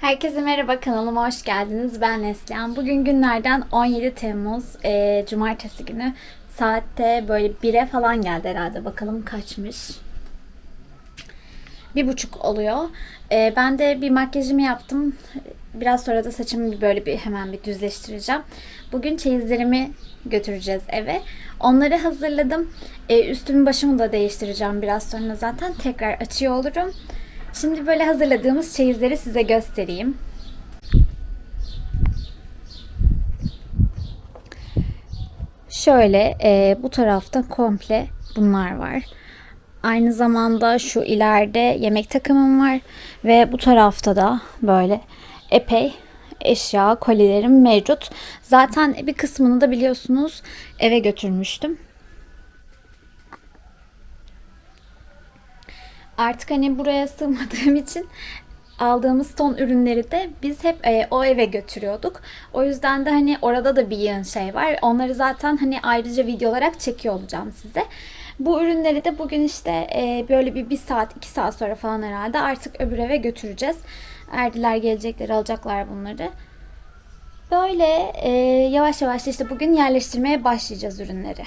Herkese merhaba kanalıma hoş geldiniz. Ben Neslihan. Bugün günlerden 17 Temmuz eee, Cumartesi günü. Saatte böyle 1'e falan geldi herhalde. Bakalım kaçmış. Bir buçuk oluyor. Eee, ben de bir makyajımı yaptım. Biraz sonra da saçımı böyle bir hemen bir düzleştireceğim. Bugün çeyizlerimi götüreceğiz eve. Onları hazırladım. Eee, üstümü başımı da değiştireceğim biraz sonra zaten. Tekrar açıyor olurum. Şimdi böyle hazırladığımız çeyizleri size göstereyim. Şöyle e, bu tarafta komple bunlar var. Aynı zamanda şu ileride yemek takımım var ve bu tarafta da böyle epey eşya, kolilerim mevcut. Zaten bir kısmını da biliyorsunuz eve götürmüştüm. Artık hani buraya sığmadığım için aldığımız ton ürünleri de biz hep e, o eve götürüyorduk. O yüzden de hani orada da bir yığın şey var. Onları zaten hani ayrıca video olarak çekiyor olacağım size. Bu ürünleri de bugün işte e, böyle bir, bir saat, iki saat sonra falan herhalde artık öbür eve götüreceğiz. Erdiler gelecekler, alacaklar bunları. Böyle e, yavaş yavaş işte bugün yerleştirmeye başlayacağız ürünleri.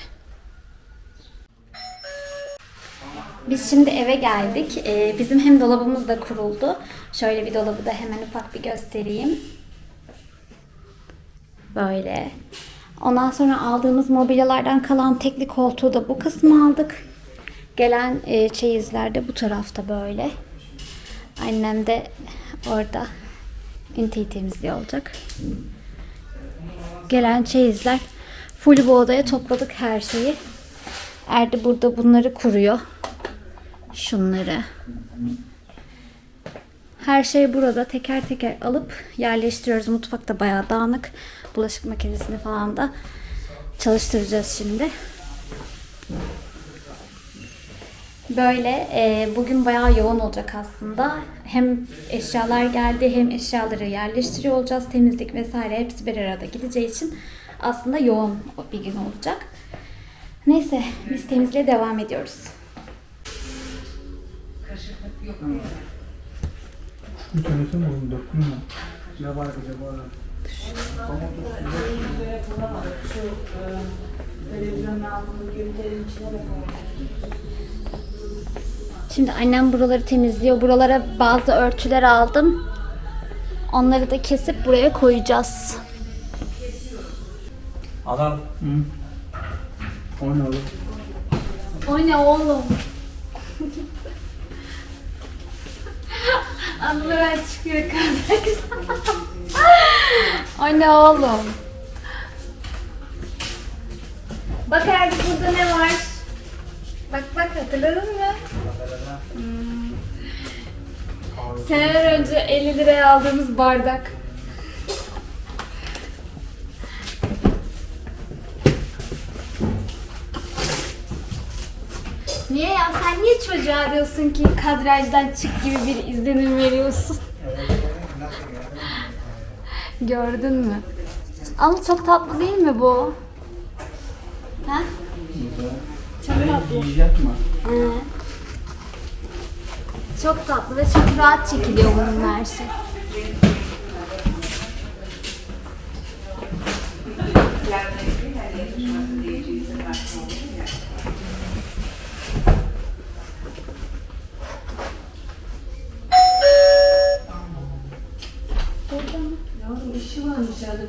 Biz şimdi eve geldik. Ee, bizim hem dolabımız da kuruldu. Şöyle bir dolabı da hemen ufak bir göstereyim. Böyle. Ondan sonra aldığımız mobilyalardan kalan tekli koltuğu da bu kısmı aldık. Gelen e, çeyizler de bu tarafta böyle. Annem de orada üniteyi temizliyor olacak. Gelen çeyizler. Full bu odaya topladık her şeyi. Erdi burada bunları kuruyor şunları. Her şey burada teker teker alıp yerleştiriyoruz. Mutfakta bayağı dağınık. Bulaşık makinesini falan da çalıştıracağız şimdi. Böyle e, bugün bayağı yoğun olacak aslında. Hem eşyalar geldi hem eşyaları yerleştiriyor olacağız. Temizlik vesaire hepsi bir arada gideceği için aslında yoğun bir gün olacak. Neyse biz temizliğe devam ediyoruz. Bir söylesene oğlum döktün mü? Var acaba? Şimdi annem buraları temizliyor. Buralara bazı örtüler aldım. Onları da kesip buraya koyacağız. Al. Hı. O ne oğlum? O ne oğlum? Anılar çıkıyor kardeş. O ne oğlum? Bak artık burada ne var? Bak bak hatırladın mı? Hmm. Seneler önce 50 liraya aldığımız bardak. Niye ya? Sen niye çocuğa diyorsun ki kadrajdan çık gibi bir izlenim veriyorsun? Gördün mü? Ama çok tatlı değil mi bu? Ha? Çok tatlı. Ee, çok tatlı ve çok rahat çekiliyor bunun her şey. Yavrum işi varmış herhalde.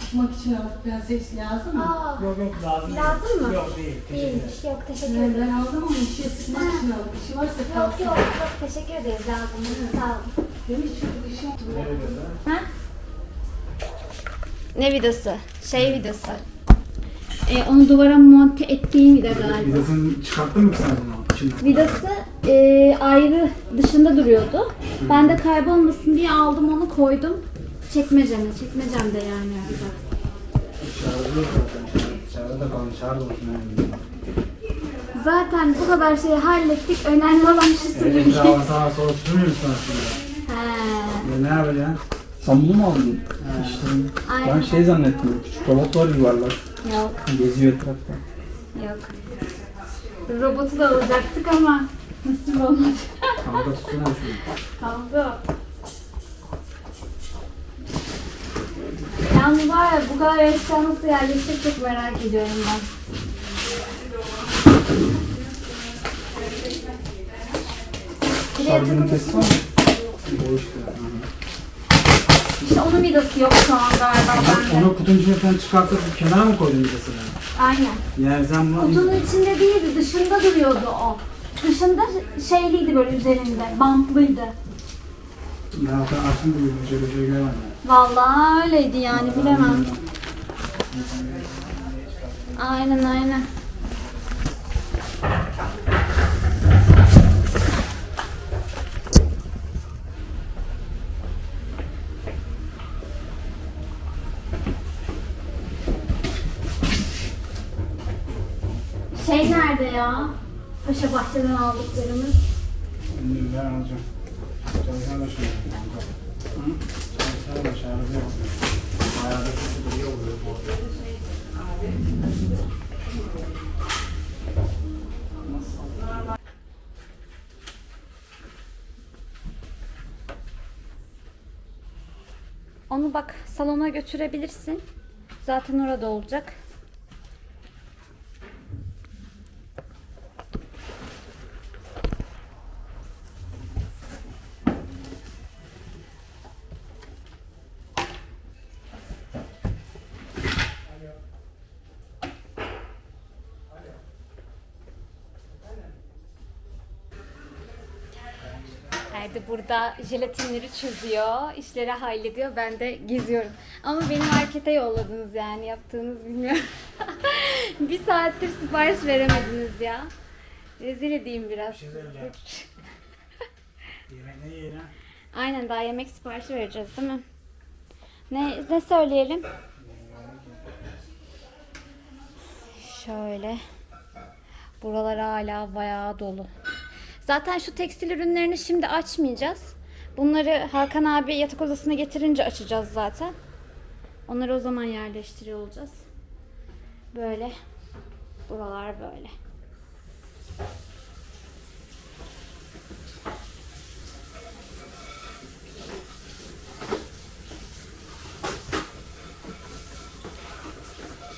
Sıkmak için alıp biraz ses lazım mı? Aa, Yok yok lazım. lazım mı? Yok değil. Değilmiş. Yok teşekkür Yani ederim. ben aldım ama işe sıkmak için aldım. İşi varsa Yok kalsın. yok yok teşekkür ederiz lazım. Sağ olun. Hiç çocuk işim Ha? Ne vidası? Şey vidası. E, onu duvara monte ettiğim vida galiba. Vidasını çıkarttın mı sen bunu içinden? Vidası e, ayrı dışında duruyordu. Ben de kaybolmasın diye aldım onu koydum. Çekmeceme, çekmecemde yani. Şarjı yok zaten. Şarjı da kalmış. Şarj olsun önemli. Zaten bu kadar şeyi hallettik. Önemli olan şu Evet, süpürge. etrafa sağa sola sürmüyor musun aslında? He. Ya ne yapacaksın? Sen bunu mu aldın? İşte. Ben Aynen. şey zannettim. Küçük robot var yuvarlak. Yok, Geziyor etrafta. Yok. Robotu da alacaktık ama nasip olmadı. Kanka tutsana şunu. Kaldı. Yalnız var ya bu kadar eşya nasıl yerleşir çok merak ediyorum ben. Şarj ünitesi var mı? O işte. onun vidası yok şu an galiba bende. Onu kutunun içinden çıkartıp kenara mı koydun mesela? Aynen. Yani sen bunu... Kutunun içinde değildi, dışında duruyordu o. Dışında şeyliydi böyle üzerinde, bantlıydı. Ya ben bugün, şöyle bir şey görmedim. Vallahi öyleydi yani bilemem. Aynen aynen. Şey nerede ya? Paşa Bahçe'den aldıklarımız. Ben alacağım. Onu bak salona götürebilirsin. Zaten orada olacak. Erdi burada jelatinleri çözüyor, işleri hallediyor. Ben de geziyorum. Ama beni markete yolladınız yani yaptığınız bilmiyorum. bir saattir sipariş veremediniz ya. Rezil edeyim biraz. Bir şey söyleyeceğim. Yemek ne yiyelim? Aynen daha yemek siparişi vereceğiz değil mi? Ne, ne söyleyelim? Şöyle. Buralar hala bayağı dolu. Zaten şu tekstil ürünlerini şimdi açmayacağız. Bunları Hakan abi yatak odasına getirince açacağız zaten. Onları o zaman yerleştiriyor olacağız. Böyle. Buralar böyle.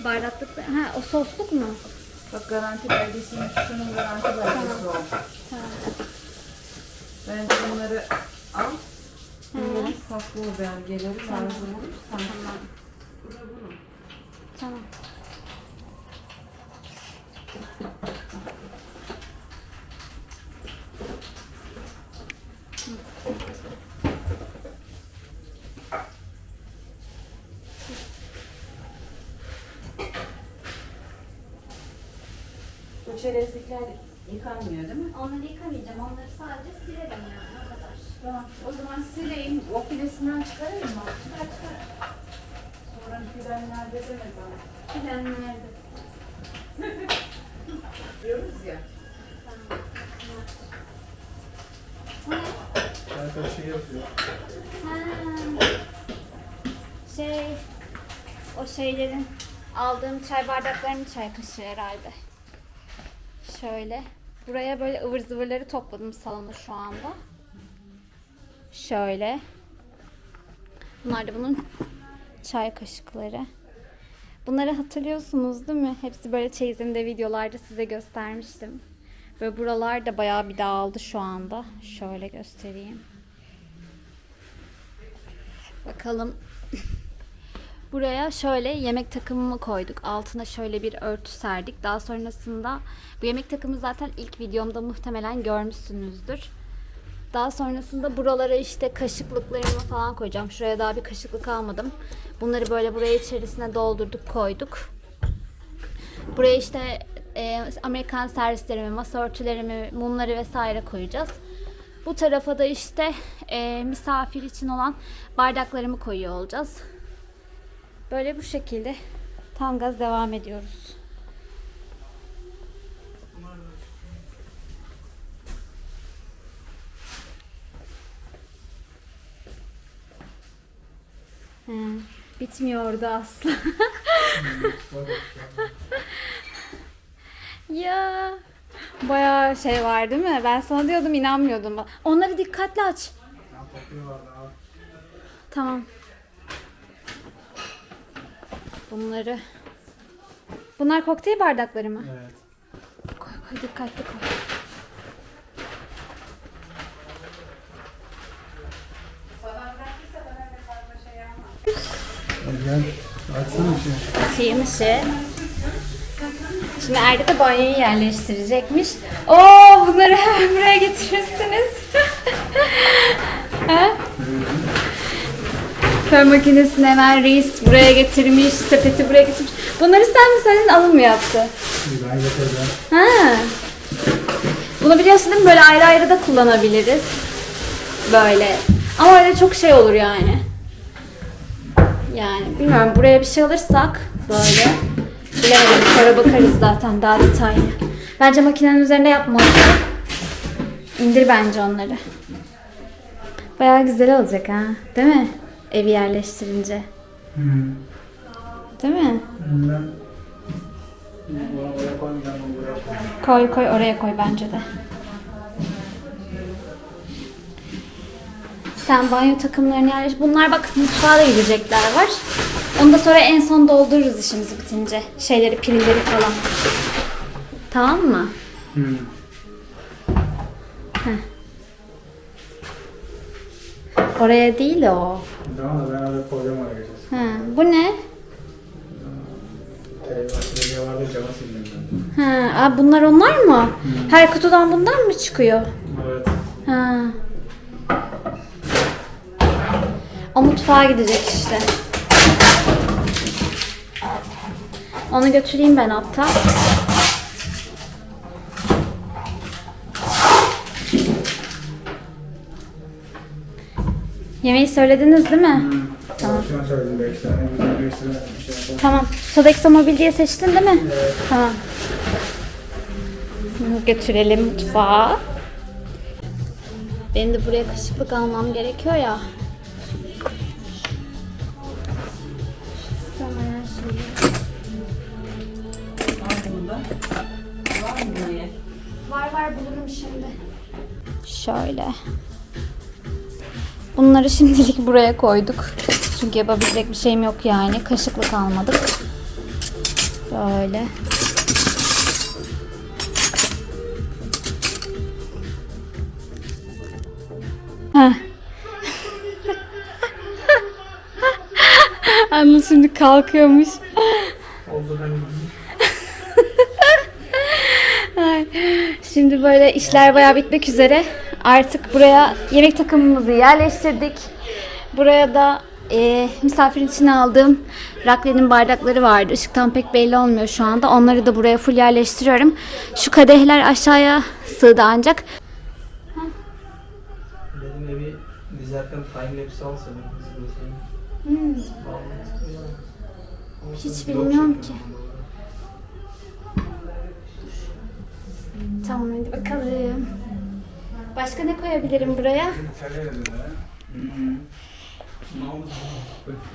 Bardaklık, ha o sosluk mu? Bak garanti belgesiymiş. Şunun garanti belgesi o. Bence bunları al. Bunların saklı belgeleri lazım da bunun. Tamam. Çerezlikler yıkanmıyor değil mi? Onları yıkamayacağım. Onları sadece silerim yani. O kadar. Tamam. O zaman sileyim. O filesinden çıkarayım mı? Çıkar çıkar. Sonra filenlerde deme bana. Filan nerede? Diyoruz ya. O ne? Çay kaşığı yazıyor. Ha. Şey, o şeylerin aldığım çay bardaklarının çay kaşığı herhalde. Şöyle. Buraya böyle ıvır zıvırları topladım salona şu anda. Şöyle. Bunlar da bunun çay kaşıkları. Bunları hatırlıyorsunuz değil mi? Hepsi böyle çeyizimde videolarda size göstermiştim. Ve buralar da bayağı bir dağıldı şu anda. Şöyle göstereyim. Bakalım. Buraya şöyle yemek takımımı koyduk. Altına şöyle bir örtü serdik. Daha sonrasında bu yemek takımı zaten ilk videomda muhtemelen görmüşsünüzdür. Daha sonrasında buralara işte kaşıklıklarımı falan koyacağım. Şuraya daha bir kaşıklık almadım. Bunları böyle buraya içerisine doldurduk koyduk. Buraya işte e, Amerikan servislerimi, masa örtülerimi, mumları vesaire koyacağız. Bu tarafa da işte e, misafir için olan bardaklarımı koyuyor olacağız. Böyle bu şekilde tam gaz devam ediyoruz. He, bitmiyordu asla. Ya bayağı şey var değil mi? Ben sana diyordum inanmıyordum. Onları dikkatli aç. Tamam. Bunları. Bunlar kokteyl bardakları mı? Evet. Koy koy dikkatli koy. Gel. Açsana bir şey. Şeyim ışığı. Şimdi Erdi de banyoyu yerleştirecekmiş. Oo bunları hemen buraya getirirsiniz. ha? Fön makinesini hemen reis buraya getirmiş, sepeti buraya getirmiş. Bunları sen mi senin alım mı yaptı? Ben getireceğim. Ha. Bunu biliyorsun değil mi? Böyle ayrı ayrı da kullanabiliriz. Böyle. Ama öyle çok şey olur yani. Yani bilmiyorum buraya bir şey alırsak böyle. Bilemedim sonra bakarız zaten daha detaylı. Bence makinenin üzerinde yapma. İndir bence onları. Bayağı güzel olacak ha. Değil mi? Evi yerleştirince. Hı. Değil mi? Koyayım. Koy koy oraya koy bence de. Sen banyo takımlarını yerleş. Bunlar bak mutfağa da gidecekler var. Onu da sonra en son doldururuz işimiz bitince. Şeyleri, pirinleri falan. Tamam mı? Hı. Oraya değil de o. Tamam da ben oraya koyacağım oraya geçeceğiz. Ha, bu ne? Televizyon vardı cama sildim ben. Ha, aa, bunlar onlar mı? Her kutudan bundan mı çıkıyor? Evet. Ha. O mutfağa gidecek işte. Onu götüreyim ben hatta. Yemeği söylediniz değil mi? Tamam. Şu an söyledim 5 tane. 5 tane bir şey yapalım. Tamam. Sodexo Mobil diye seçtin değil mi? Tamam. Bunu götürelim mutfağa. Benim de buraya kaşıklık almam gerekiyor ya. Tamam. Var var bulurum şimdi. Şöyle. Bunları şimdilik buraya koyduk. Çünkü yapabilecek bir şeyim yok yani. Kaşıklık almadık. Böyle. Anne şimdi kalkıyormuş. Şimdi böyle işler bayağı bitmek üzere. Artık buraya yemek takımımızı yerleştirdik. Buraya da e, misafirin için aldığım raklenin bardakları vardı. Işıktan pek belli olmuyor şu anda. Onları da buraya full yerleştiriyorum. Şu kadehler aşağıya sığdı ancak. Dedim evi dizerken time lapse alsana. Hmm, Hiç bilmiyorum ki. Tamam hadi bakalım. Başka ne koyabilirim buraya?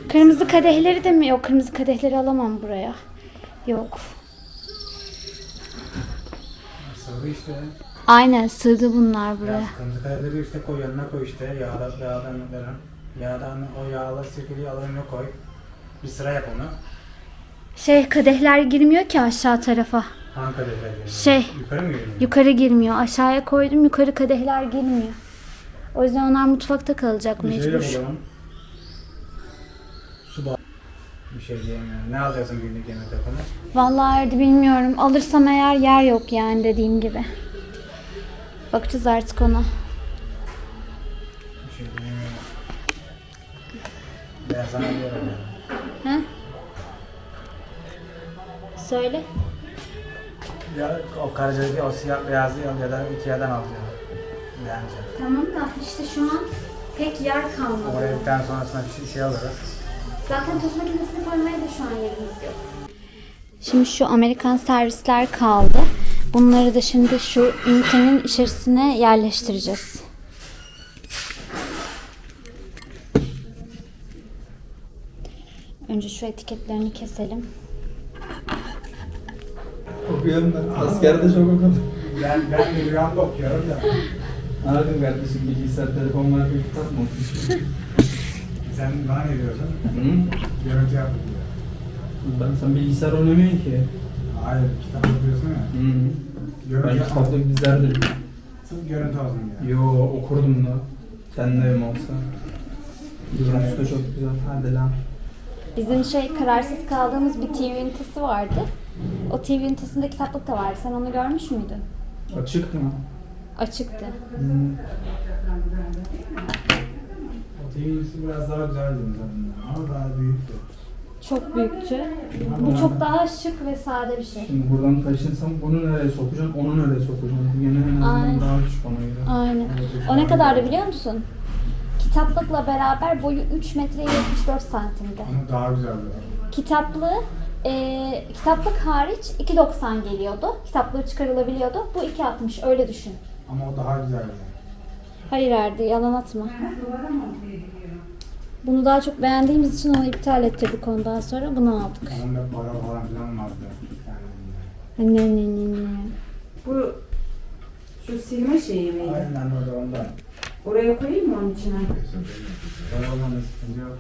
Kırmızı kadehleri de mi? Yok kırmızı kadehleri alamam buraya. Yok. Sarı işte. Aynen sığdı bunlar Ya buraya. sıkıntı kayaları işte koy yanına koy işte. Yağda, yağdan veren. Yağdan o yağla sirkeli alanına koy. Bir sıra yap onu. Şey kadehler girmiyor ki aşağı tarafa. Hangi kadehler geliyor? Şey. Yukarı mı geliyor? Yukarı girmiyor. Aşağıya koydum yukarı kadehler girmiyor. O yüzden onlar mutfakta kalacak Bir şey mecbur. yapalım. Su bağ. Bir şey diyemiyorum. Ne alacaksın günlük yemek takımı? Vallahi Erdi bilmiyorum. Alırsam eğer yer yok yani dediğim gibi. Bakacağız artık ona. Bir şey diyemiyorum. Ben sana diyorum ya. He? Söyle. Ya o karıcadaki o siyah beyazı ya da Ikea'dan al ya. Bence. Tamam da işte şu an pek yer kalmadı. Bir tane sonrasında bir şey, şey alırız. Zaten tost makinesini koymaya da şu an yerimiz yok. Şimdi şu Amerikan servisler kaldı. Bunları da şimdi şu ünitenin içerisine yerleştireceğiz. Önce şu etiketlerini keselim. Okuyorum ben. Askerde çok okudum. Ben, ben de rüyamda okuyorum da. Anladım kardeşim bilgisayar telefon var bir kitap mı okuyorsun? Sen bana ne diyorsun? Hı? Görüntü diyor. Ben sen bilgisayar oynamıyorsun ki. Hayır, kitap okuyorsun ya. Hı. Görüntü Ben kitaplık dizerdim. Sırf görüntü olsun diye. Yo okurdum da. Sen de evim olsa. Görüntüsü de çok güzel. Hadi lan. Bizim şey kararsız kaldığımız bir TV ünitesi vardı. O TV ünitesinde kitaplık da vardı. Sen onu görmüş müydün? Açık mı? Açıktı. Hı. O TV'si biraz daha güzeldi. Ama daha büyüktü. Çok büyüktü. Bu çok daha şık ve sade bir şey. Şimdi buradan taşınsam bunu nereye sokacağım, onu nereye sokacağım. Bu Yine en azından Aynen. daha küçük ona göre. Aynen. O ne kadardı biliyor musun? Kitaplıkla beraber boyu 3 metre 74 santimdi. Ama daha güzeldi. Kitaplığı e, kitaplık hariç 2.90 geliyordu. Kitaplığı çıkarılabiliyordu. Bu 2.60 öyle düşün. Ama o daha güzeldi. Hayır Erdi yalan atma. Bunu daha çok beğendiğimiz için onu iptal ettirdik ondan sonra bunu aldık. Onun da para falan filan vardı. Ne ne ne ne. Bu şu silme şeyi miydi? Aynen öyle ondan. Oraya koyayım mı onun içine? Para olmadı sıkıntı yok.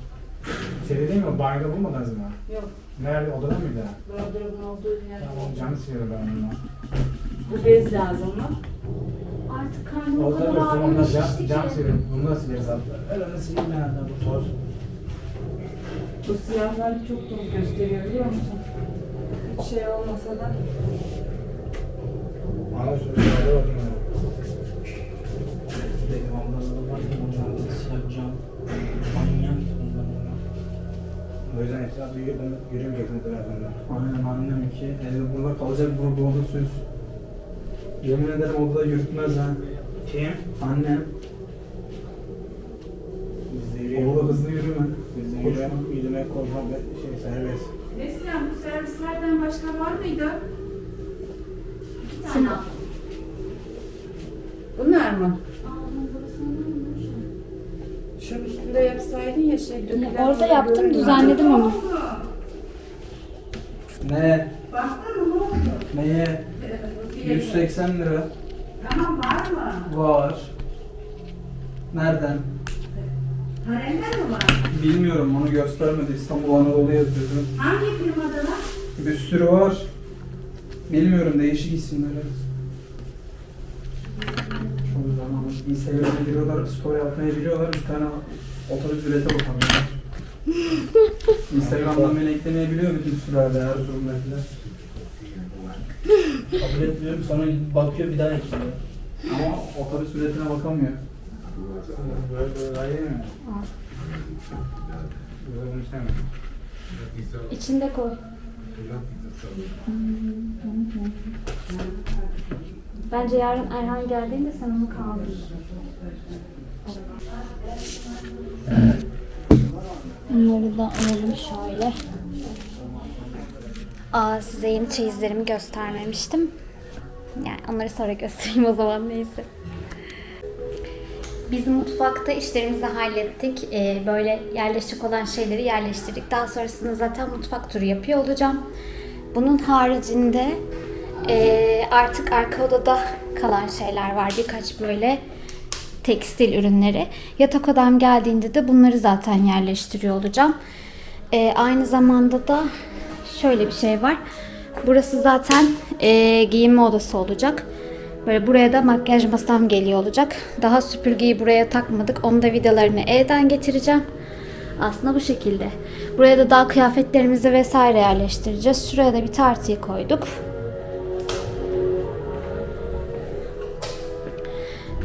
Şey değil mi? Banyoda bulmadınız mı? Yok. Nerede? Odada mıydı? Gardırobun olduğu yer. Tamam, canı sıkıyorum ben onunla. Bu bez lazım mı? Artık karnım o Orada kadar dursun, onunla ağrımıştı cam, ki. cam sıkıyorum. Bunu nasıl sileriz abi? Öyle nasıl sileyim ben hatta bu toz. Bu siyahlar çok dolu gösteriyor biliyor musun? Hiç şey olmasa da. Bana şöyle yürümeyeceksin tarafından. Aynen annem ki. Evde burada kalacak bu oda suyuz. Yemin ederim odada yürütmez ha. Kim? Annem. Bizde Odada yürüyelim. hızlı yürüme. Bizde Koşma. yürüme, yürüme, koşma şey serbest. Neslihan bu servislerden başka var mıydı? İki tane aldım. Bunlar mı? Şunun üstünde yapsaydın ya şey dökülen. Orada yaptım düzenledim onu. Ne? Baktın mı? Neye? 180 lira. Tamam var mı? Var. Nereden? Paralel mi var? Bilmiyorum onu göstermedi. İstanbul Anadolu yazıyordu. Hangi firmada var? Bir sürü var. Bilmiyorum değişik isimleri. Çok zaman. Instagram'a giriyorlar, story atmayı biliyorlar. Bir tane otobüs ürete bakamıyorlar. Instagram'dan beni eklemeyebiliyor bütün sürelerde Erzurum'dakiler. Kabul etmiyorum sonra bakıyor bir daha ekliyor. Ama otobüs üretine bakamıyor. Böyle böyle daha iyi mi? Böyle bunu istemem. İçinde koy. Bence yarın Erhan geldiğinde sen onu kaldır. Bunları da alalım şöyle. Aa, size yeni çeyizlerimi göstermemiştim. Yani onları sonra göstereyim o zaman neyse. Biz mutfakta işlerimizi hallettik. Ee, böyle yerleşik olan şeyleri yerleştirdik. Daha sonrasında zaten mutfak turu yapıyor olacağım. Bunun haricinde ee, artık arka odada kalan şeyler var. Birkaç böyle tekstil ürünleri. Yatak odam geldiğinde de bunları zaten yerleştiriyor olacağım. Ee, aynı zamanda da şöyle bir şey var. Burası zaten ee, giyinme odası olacak. Böyle buraya da makyaj masam geliyor olacak. Daha süpürgeyi buraya takmadık. Onu da vidalarını evden getireceğim. Aslında bu şekilde. Buraya da daha kıyafetlerimizi vesaire yerleştireceğiz. Şuraya da bir tartıyı koyduk.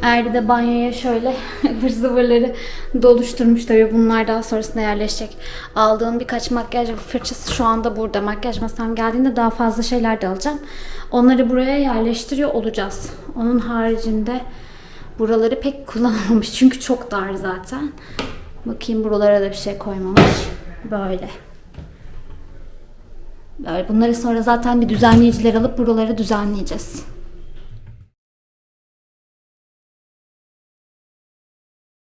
Erdi de banyoya şöyle ıvır zıvırları doluşturmuş tabii bunlar daha sonrasında yerleşecek. Aldığım birkaç makyaj fırçası şu anda burada. Makyaj masam geldiğinde daha fazla şeyler de alacağım. Onları buraya yerleştiriyor olacağız. Onun haricinde buraları pek kullanmamış çünkü çok dar zaten. Bakayım buralara da bir şey koymamış. Böyle. Böyle bunları sonra zaten bir düzenleyiciler alıp buraları düzenleyeceğiz.